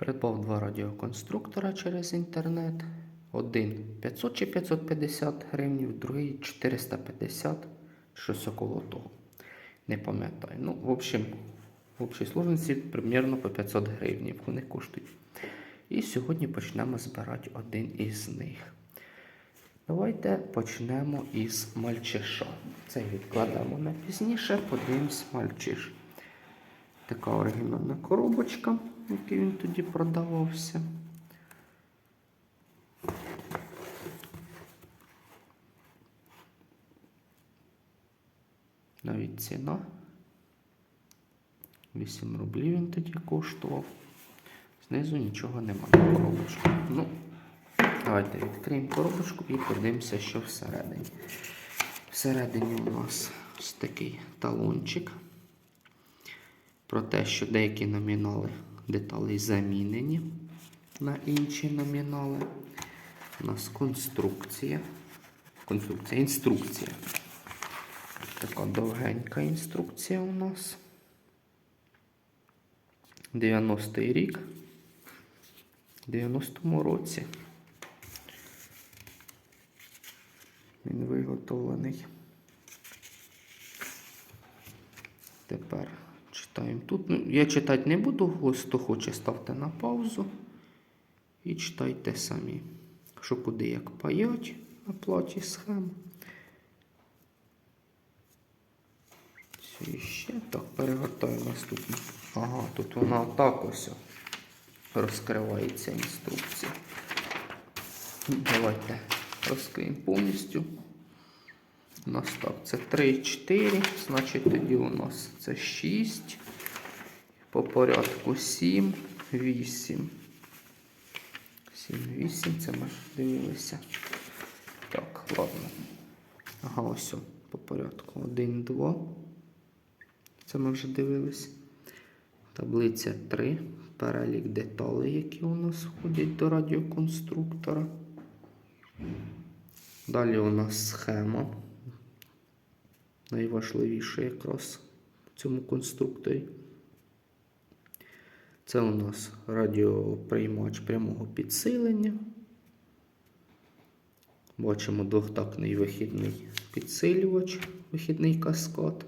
Придбав два радіоконструктора через інтернет. Один 500 чи 550 гривень, другий 450, щось около того. Не пам'ятаю. Ну, в общем, в общій сложності примерно по 500 гривень вони коштують. І сьогодні почнемо збирати один із них. Давайте почнемо із мальчиша. Це відкладемо на пізніше, подивимось мальчиш. Така оригінальна коробочка, який він тоді продавався. Навіть ціна. 8 рублів він тоді коштував. Знизу нічого немає коробочки. Ну, давайте відкриємо коробочку і подивимося, що всередині. Всередині у нас ось такий талончик. Про те, що деякі номінали деталей замінені на інші номінали. У нас конструкція. Конструкція, інструкція. Така довгенька інструкція у нас. 90-й рік. В 90-му році. Він виготовлений. Тепер читаємо тут. Ну, я читати не буду, хто хоче, ставте на паузу і читайте самі. Що куди як паять на платі схему. Все ще. Так, перегортаю наступну. Ага, тут вона так ось розкривається інструкція. Давайте розкриємо повністю. У нас так, це 3, 4, значить тоді у нас це 6. По порядку 7, 8. 7, 8, це ми дивилися. Так, ладно. Ага, ось по порядку. 1, 2. Це ми вже дивились. Таблиця 3. Перелік деталей, які у нас входять до радіоконструктора. Далі у нас схема. Найважливіше якраз в цьому конструкторі. Це у нас радіоприймач прямого підсилення. Бачимо двохтактний вихідний підсилювач, вихідний каскад.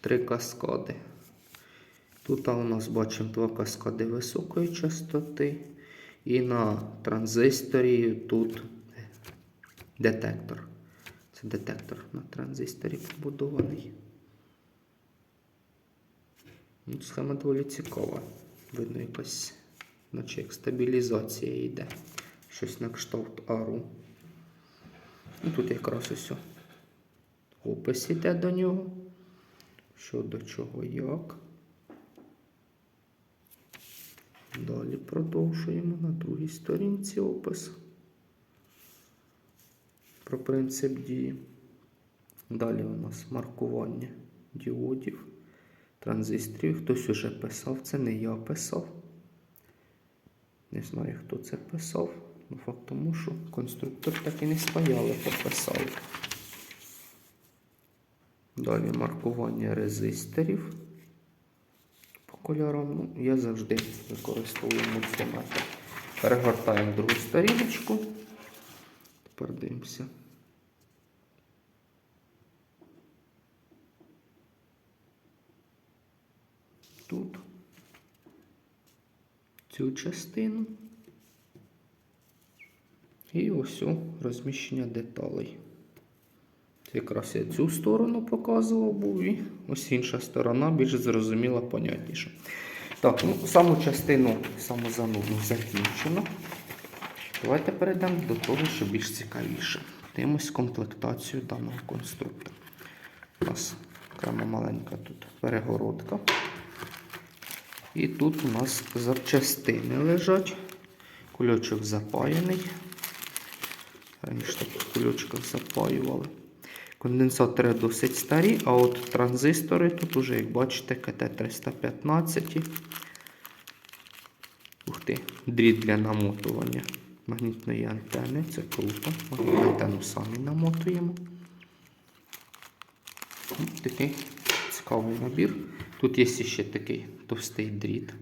Три каскади. Тут у нас бачимо два каскади високої частоти. І на транзисторі тут детектор. Це детектор на транзисторі побудований. Ну, Схема доволі цікава. Видно, якась, наче як стабілізація йде. Щось на кшталт ару. Ну, тут якраз ось опис іде до нього. Що до чого як. Далі продовжуємо на другій сторінці опис про принцип дії. Далі у нас маркування діодів, транзисторів. Хтось уже писав, це не я писав. Не знаю, хто це писав. Ну, факт тому, що конструктор так і не спаяли, пописав. Далі маркування резисторів по кольорам. Ну, я завжди використовую мультиметр. Перегортаємо другу сторіночку. Тепер дивимося. Тут цю частину. І ось розміщення деталей. Якраз я цю сторону показував був і ось інша сторона більш зрозуміла, понятніша. Так, ну саму частину, саму занудну закінчено. Давайте перейдемо до того, що більш цікавіше. Дивимось комплектацію даного конструктора. У нас окрема маленька тут перегородка. І тут у нас запчастини лежать. Кульочок запаяний. Раніше таких кульочках запаювали. Конденсатори досить старі, а от транзистори тут уже, як бачите, КТ-315. Ух ти, дріт для намотування магнітної антени. Це круто. Магнітну антенну самі намотуємо. Такий цікавий набір. Тут є ще такий товстий дріт.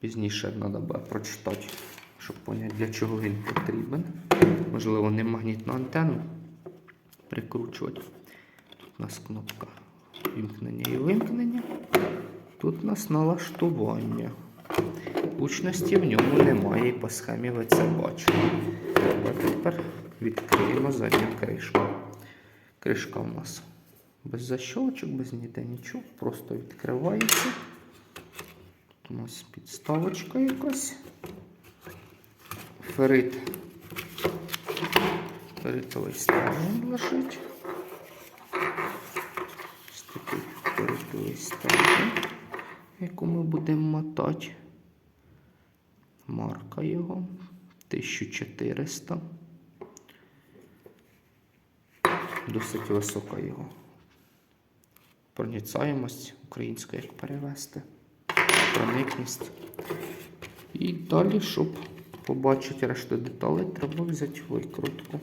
Пізніше треба прочитати, щоб зрозуміти, для чого він потрібен. Можливо, не магнітну антенну прикручувати. Тут у нас кнопка вімкнення і вимкнення. Тут у нас налаштування. Гучності в ньому немає, і по схемі ви це бачите. А тепер відкриємо задню кришку. Кришка у нас без защолочок, без ніде нічого, просто відкривається. Тут у нас підставочка якась. Ферит. Феритовий стержень лежить. Ось такий феритовий стержень, яку ми будемо мотати. Марка його 1400. Досить висока його проницаємость українською, як перевести, проникність. І далі, щоб побачити решту деталей, треба взяти викрутку.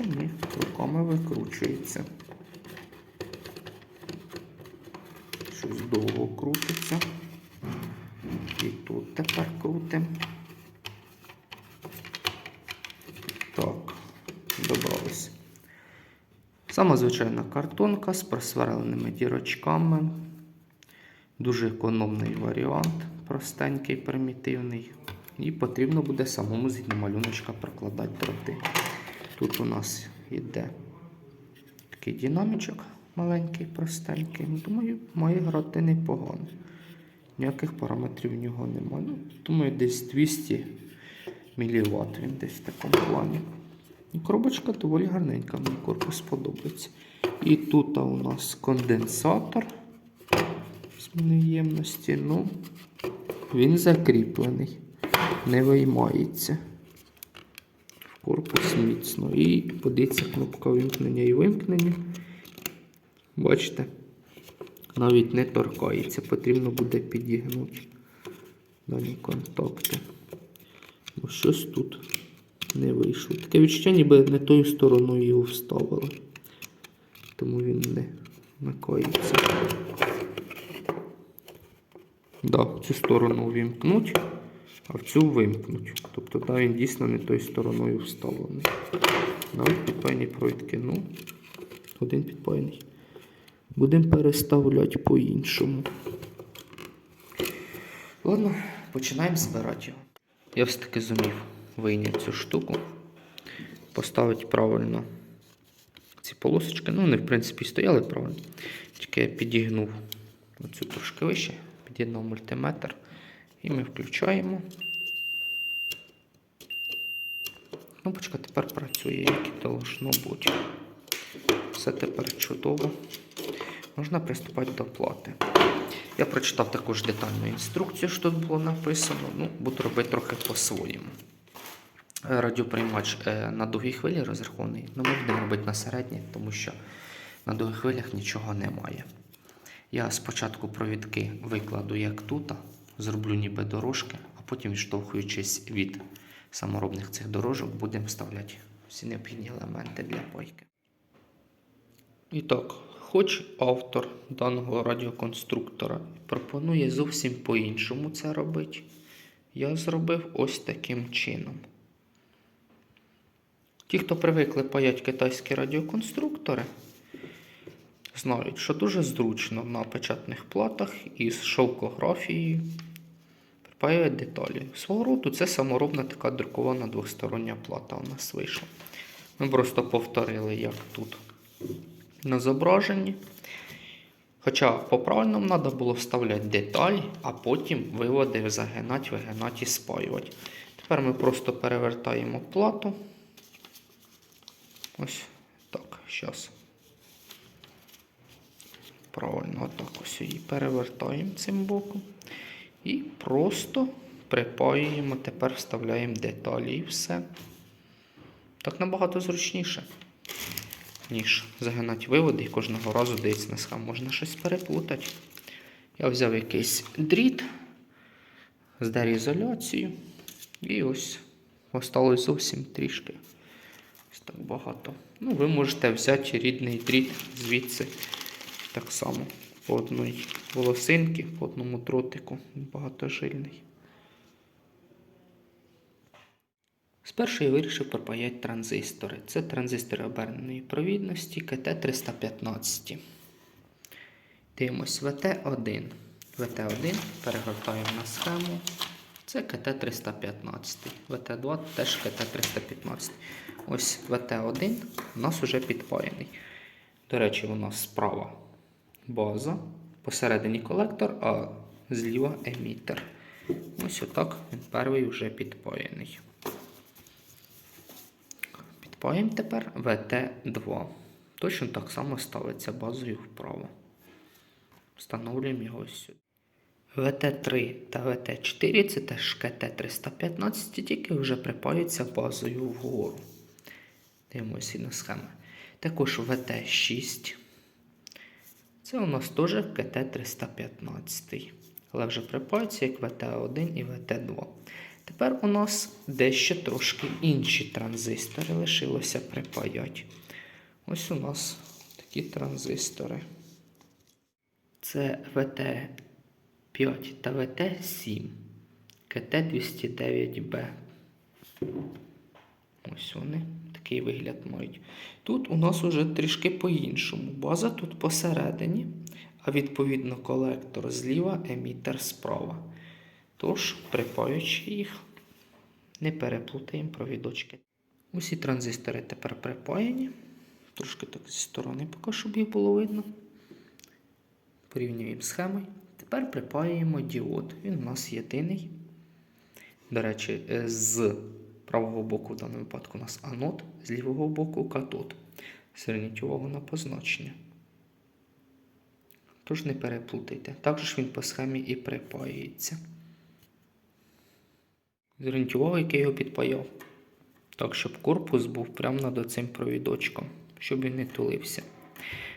Ні, руками викручується. Щось довго крутиться. І тут тепер крутимо. Так, добралися. Сама звичайна картонка з просверленими дірочками. Дуже економний варіант, простенький, примітивний. І потрібно буде самому згідно малюночка прокладати дроти. Тут у нас йде такий динамічок маленький, простенький. Ну, Думаю, має грати непогано. Ніяких параметрів в нього немає. Ну, думаю, десь 200 мВт він десь в такому плані. Коробочка доволі гарненька, мені корпус подобається. І тут у нас конденсатор зміни ємності. Ну, він закріплений, не виймається. Корпус міцно. І подивіться кнопка вимкнення і вимкнення. Бачите? Навіть не торкається, потрібно буде підігнути дані контакти. Бо щось тут не вийшло. Таке відчуття, ніби не тою стороною його вставили. Тому він не вмикається. Да, цю сторону увімкнуть, а в цю вимкнуть. Тобто да, він дійсно не тою стороною вставлений. Навіть підпаяні провідки. Ну, один підпаяний. Будемо переставляти по-іншому. Ладно, починаємо збирати його. Я все-таки зумів вийняти цю штуку, поставити правильно ці полосочки. Ну, вони, в принципі, стояли правильно. Тільки я підігнув оцю трошки вище, під'єднав мультиметр. І ми включаємо. Кнопочка тепер працює, як і должно бути. Все тепер чудово. Можна приступати до плати. Я прочитав також детальну інструкцію, що тут було написано. Ну, буду робити трохи по-своєму. Е, Радіоприймач е, на довгій хвилі розрахований. Ну, ми будемо робити на середній, тому що на довгих хвилях нічого немає. Я спочатку провідки викладу як тут, зроблю ніби дорожки, а потім, відштовхуючись від саморобних цих дорожок, будемо вставляти всі необхідні елементи для пайки. І так, хоч автор даного радіоконструктора пропонує зовсім по-іншому це робити, я зробив ось таким чином. Ті, хто привикли паять китайські радіоконструктори, знають, що дуже зручно на печатних платах із шовкографією припаювати деталі. Свого роду це саморобна така друкована двостороння плата у нас вийшла. Ми просто повторили, як тут на зображенні. Хоча по правильному треба було вставляти деталь, а потім виводи загинати, вигинати і спаювати. Тепер ми просто перевертаємо плату. Ось так, зараз. Правильно, отак ось її перевертаємо цим боком. І просто припаюємо, тепер вставляємо деталі і все. Так набагато зручніше, ніж загинати виводи і кожного разу дивитися на схем. Можна щось переплутати. Я взяв якийсь дріт з дерізоляцією. І ось осталось зовсім трішки. Так багато. Ну, ви можете взяти рідний дріт звідси так само. по одній волосинці, по одному дротику. Багатожильний. Спершу я вирішив пропаяти транзистори. Це транзистори оберненої провідності КТ-315. Дивимось ВТ1. ВТ1 перегортаємо на схему. Це КТ-315. ВТ2 теж КТ-315. Ось ВТ1 у нас вже підпаяний. До речі, у нас справа база, посередині колектор, а зліва емітер. Ось отак він перший вже підпаяний. Підпаємо тепер ВТ2. Точно так само ставиться базою вправо. Встановлюємо його сюди. ВТ3 та ВТ4 це теж КТ315, тільки вже припаються базою вгору. Дивимося на схеми. Також ВТ6. Це у нас теж КТ315. Але вже припаються як ВТ1 і ВТ2. Тепер у нас дещо трошки інші транзистори лишилося припаяти. Ось у нас такі транзистори. Це ВТ5 та ВТ7. КТ209Б. Ось вони. Такий вигляд мають. Тут у нас уже трішки по-іншому. База тут посередині, а відповідно колектор зліва, емітер справа. Тож, припаючи їх, не переплутаємо провідочки. Усі транзистори тепер припаяні. Трошки так зі сторони поки, щоб їх було видно. Порівнюємо схеми. Тепер припаюємо діод. Він у нас єдиний. До речі, е, з правого боку в даному випадку у нас анод, з лівого боку катод. Зверніть увагу на позначення. Тож не переплутайте. Також він по схемі і припаюється. Зверніть увагу, який його підпаяв. Так, щоб корпус був прямо над цим провідочком, щоб він не тулився.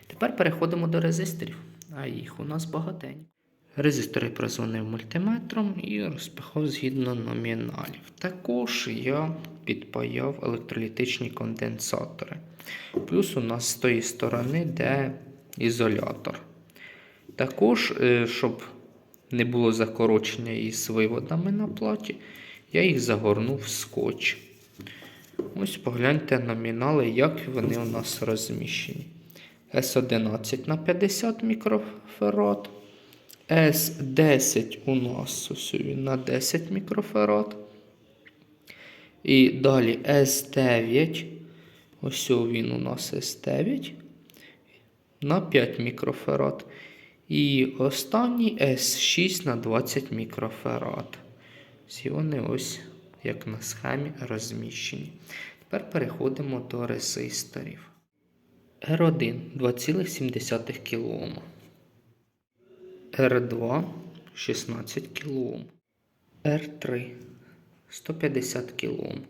Тепер переходимо до резисторів, а їх у нас багатенько. Резистори прозвонив мультиметром і розпихав згідно номіналів. Також я підпаяв електролітичні конденсатори. Плюс у нас з тої сторони, де ізолятор. Також, е, щоб не було закорочення із виводами на платі, я їх загорнув в скотч. Ось погляньте номінали, як вони у нас розміщені. С11 на 50 мікрофарад. С10 у нас ось він на 10 мікрофарад. І далі С9. Ось він у нас С9 на 5 мікрофарад. І останній С6 на 20 мікрофарад. Всі вони ось як на схемі розміщені. Тепер переходимо до резисторів. R1 2,7 кОм. R2 16 кОм. R3 150 кОм.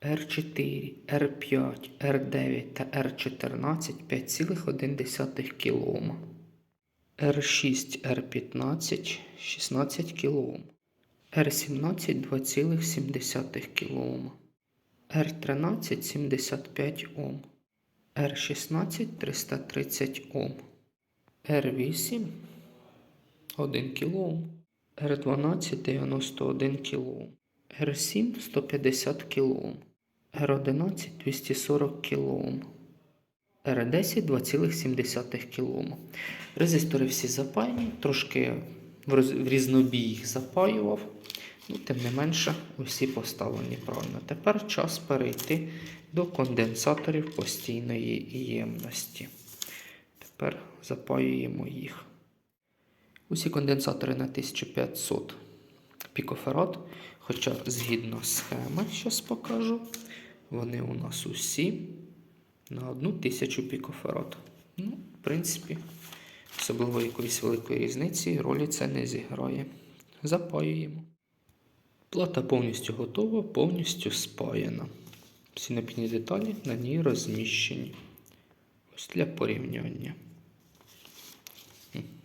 R4, R5, R9 та R14 5,1 кОм. R6, R15 16 кОм. R17 2,7 кОм. R13 75 Ом. R16 330 Ом. R8 1 кОм. R12 91 кОм. R7 150 кОм. R11 240 кОм. R10 2,7 кОм. Резистори всі запаяні, трошки в різнобій їх запаював. Ну, тим не менше, усі поставлені правильно. Тепер час перейти до конденсаторів постійної ємності. Тепер запаюємо їх. Усі конденсатори на 1500 пікофарад. Хоча згідно схеми, зараз покажу, вони у нас усі на 1000 пікофарад. Ну, в принципі, особливо якоїсь великої різниці ролі це не зіграє. Запаюємо. Плата повністю готова, повністю спаяна. Всі необхідні деталі на ній розміщені. Ось для порівняння.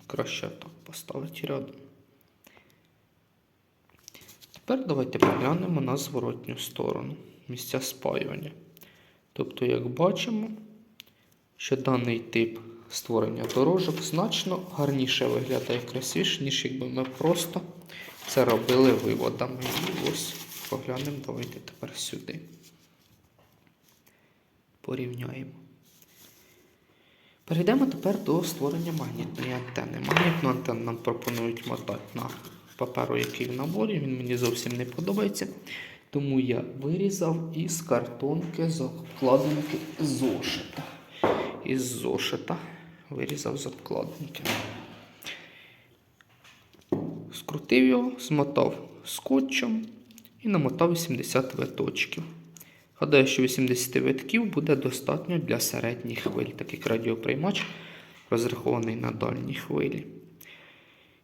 Краще так поставити рядом. Тепер давайте поглянемо на зворотню сторону місця спаювання. Тобто, як бачимо, що даний тип створення дорожок значно гарніше виглядає красивіше, ніж якби ми просто це робили виводами. І ось поглянемо, давайте тепер сюди. Порівняємо. Перейдемо тепер до створення магнітної антени. Магнітну антенну нам пропонують мотати на паперу, який в наборі. Він мені зовсім не подобається. Тому я вирізав із картонки з обкладинки зошита. Із зошита вирізав з обкладинки. Скрутив його, змотав скотчем і намотав 80 виточків. Гадаю, що 80 витків буде достатньо для середніх хвиль, так як радіоприймач розрахований на дальні хвилі.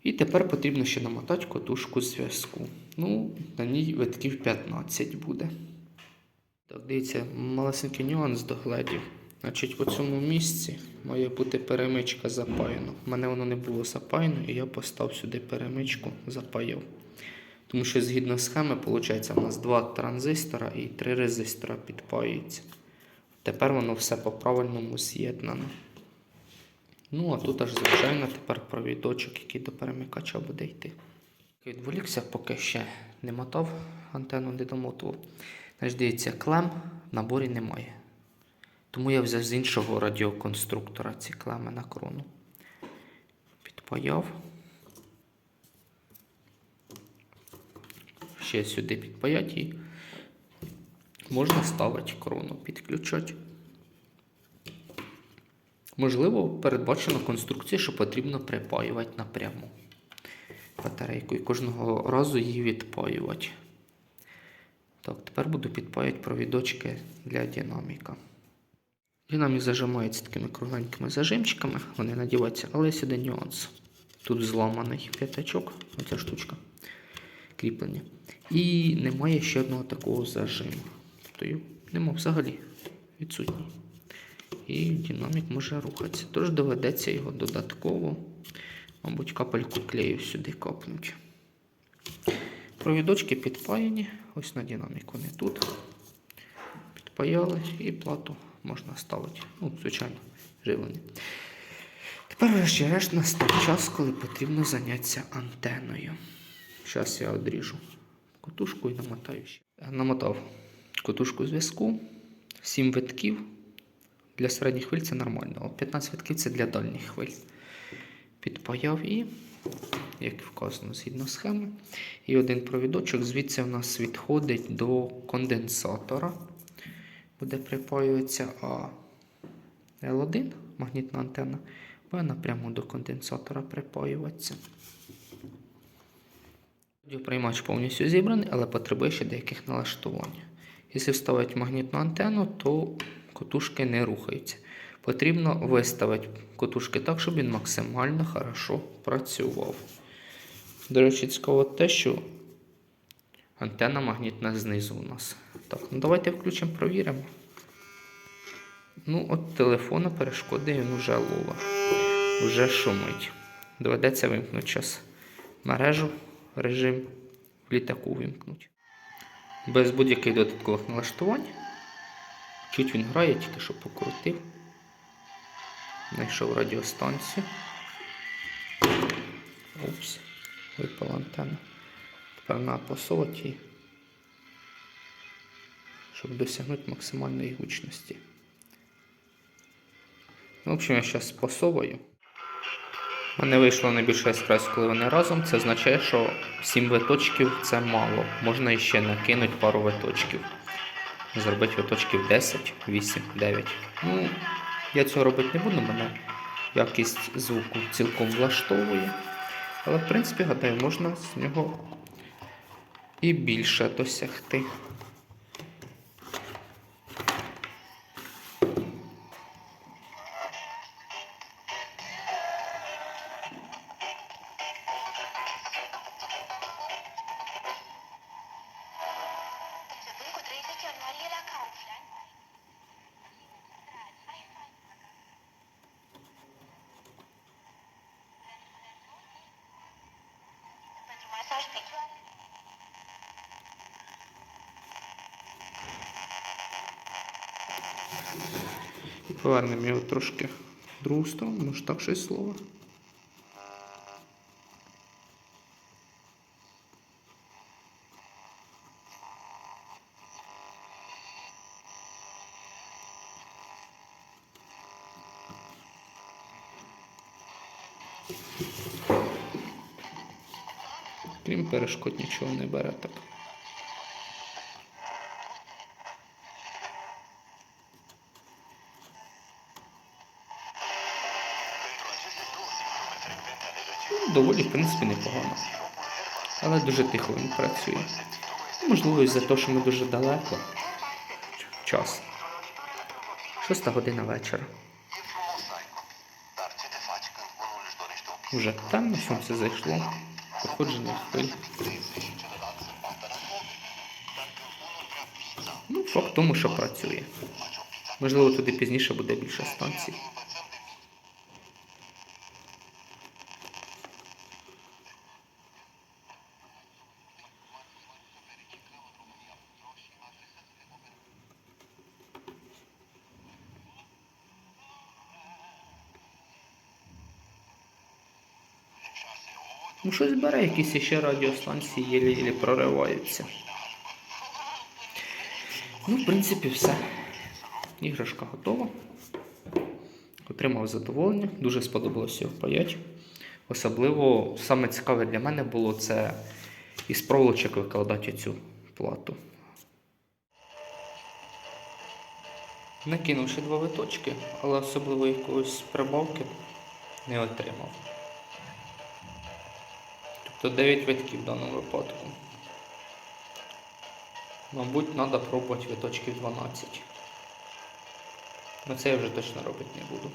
І тепер потрібно ще намотати котушку зв'язку. Ну, на ній витків 15 буде. Так, дивіться, малесенький нюанс доглядів. Значить, в цьому місці має бути перемичка запаяна. У мене воно не було запаяно, і я постав сюди перемичку, запаяв. Тому що згідно схеми, виходить, у нас два транзистора і три резистора підпаюються. Тепер воно все по-правильному з'єднано. Ну, а тут аж звичайно тепер провідочок, який до перемикача буде йти. Відволікся, поки ще не мотав, антенну не домотував. Значить, дивіться, клем в наборі немає. Тому я взяв з іншого радіоконструктора ці клеми на крону. Підпаяв. Ще сюди підпаять і можна ставити крону, підключати. Можливо, передбачена конструкція, що потрібно припаювати напряму батарейку і кожного разу її відпаювати. Так, тепер буду підпаювати провідочки для динаміка. Динамік зажимається такими кругленькими зажимчиками, вони надіваються, але сюди нюанс. Тут зламаний п'ятачок, оця штучка кріплення. І немає ще одного такого зажиму. Тобто нема взагалі відсутній. І динамік може рухатися. Тож доведеться його додатково, мабуть, капельку клею сюди капнуть. Провідочки підпаяні, ось на динамік вони тут. Підпаяли і плату можна ставити. Ну, звичайно, живлення. Тепер врешті-решт настав час, коли потрібно зайнятися антеною. Зараз я одріжу котушку і намотаю ще. Намотав котушку зв'язку, 7 витків. Для середніх хвиль це нормально, а 15 витків це для дальніх хвиль. Підпаяв і, як вказано, згідно схеми. І один провідочок звідси у нас відходить до конденсатора. Буде припаюватися, а L1, магнітна антенна, буде напряму до конденсатора припаюватися. Радіоприймач повністю зібраний, але потребує ще деяких налаштувань. Якщо вставити магнітну антенну, то котушки не рухаються. Потрібно виставити котушки так, щоб він максимально хорошо працював. До речі, цікаво те, що антенна магнітна знизу у нас. Так, ну давайте включимо, провіримо. Ну, от телефона перешкоди він вже лова. Вже шумить. Доведеться вимкнути час мережу, режим в літаку вимкнути. Без будь-яких додаткових налаштувань. Чуть він грає, тільки що покрутив. Знайшов радіостанцію. Упс, випала антенна. Тепер посовувати її, щоб досягнути максимальної гучності. Ну, в общем, я зараз посовую. Мене вийшло найбільше яскрасть, коли вони разом. Це означає, що 7 виточків це мало. Можна іще накинути пару виточків. Зробити виточків 10, 8, 9. Ну, я цього робити не буду, мене якість звуку цілком влаштовує. Але, в принципі, гадаю, можна з нього і більше досягти. Повернемо його трошки Другу сторону, може так щось слово. Крім перешкод нічого не бере так. Доволі, в принципі, непогано. Але дуже тихо він працює. Можливо, із-за того, що ми дуже далеко. Час. Шоста година вечора. O Уже темно, сонце зайшло. Походження хвиль. Ну, факт тому, що працює. Можливо, туди пізніше буде більше станцій. Щось бере, якісь іще радіостанції єлі-єлі прориваються. Ну, в принципі, все. Іграшка готова. Отримав задоволення, дуже сподобалося його паять. Особливо саме цікаве для мене було це із проволочок викладати цю плату. Накинув ще два виточки, але особливо якоїсь прибавки не отримав. Тобто 9 витків в даному випадку. Мабуть, треба пробувати виточків 12. Ну це я вже точно робити не буду.